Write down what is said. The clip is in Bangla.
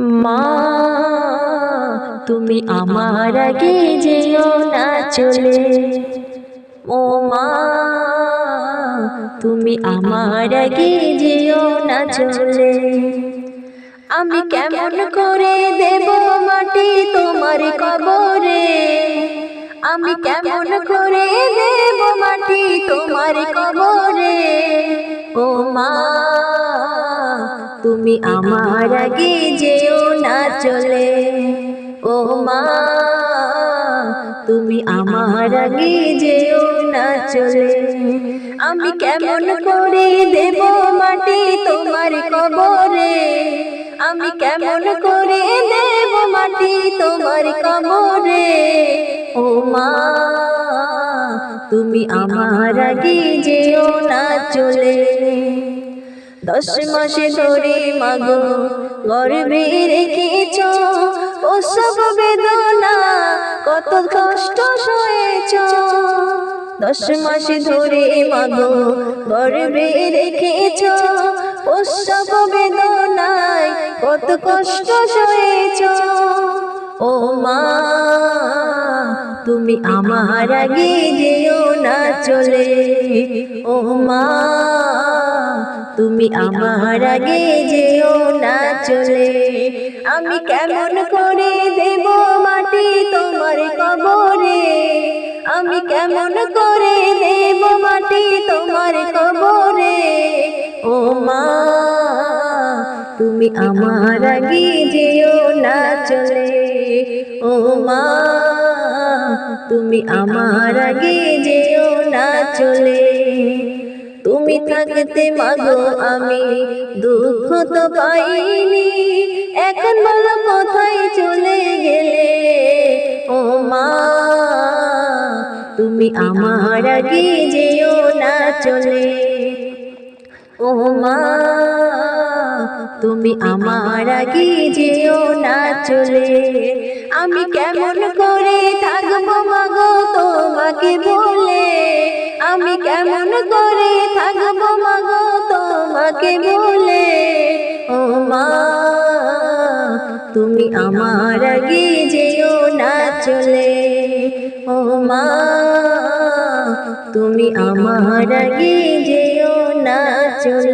মা, তুমি আমার আগে যেও না চলে। ও মা, তুমি আমার আগে যেও না চলে। আমি কেমন করে দেব মাটি তোমার কবরে? আমি কেমন করে দেব মাটি তোমার কবরে? তুমি আমার আগে যেও না চলে। ও মা, তুমি আমার আগে যেও না চলে। আমি কেমন করে দেব মাটি তোমার কবরে? আমি কেমন করে দেব মাটি তোমার কবরে? ও মা, তুমি আমার আগে যেও না চলে। দশ মাসে ধরে মাগো গর্বে রেখেছ ওসব বেদনা, কত কষ্ট সয়েছ দশ মাসে ধরে মাগো গর্বে রেখেছ ওসব বেদনায়, কত কষ্ট সয়েছ ও মা, তুমি আমার আগে যেও না চলে। ও মা তুমি আমার আগে যেও না চলে। আমি কেমন করে দেব মাটি তোমার কবরে? আমি কেমন করে দেব মাটি তোমার কবরে? ও মা তুমি আমার আগে যেও না চলে। ও মা তুমি আমার আগে যেও না চলে। তুমি থাকতে মাগো, আমি দুঃখ তো পাইনি। এখন বলো কোথায় চলে গেলে? ও মা, তুমি আমার আগে যেও না চলে। ও মা, তুমি আমার আগে যেও না চলে। আমি কেমন করে থাকব মাগো, তোমাকে বলে? আমি কেমন করে তোমাকে বলে, ও মা, তুমি আমার আগে যেও না চলে। ও মা, তুমি আমার আগে যেও না চলে।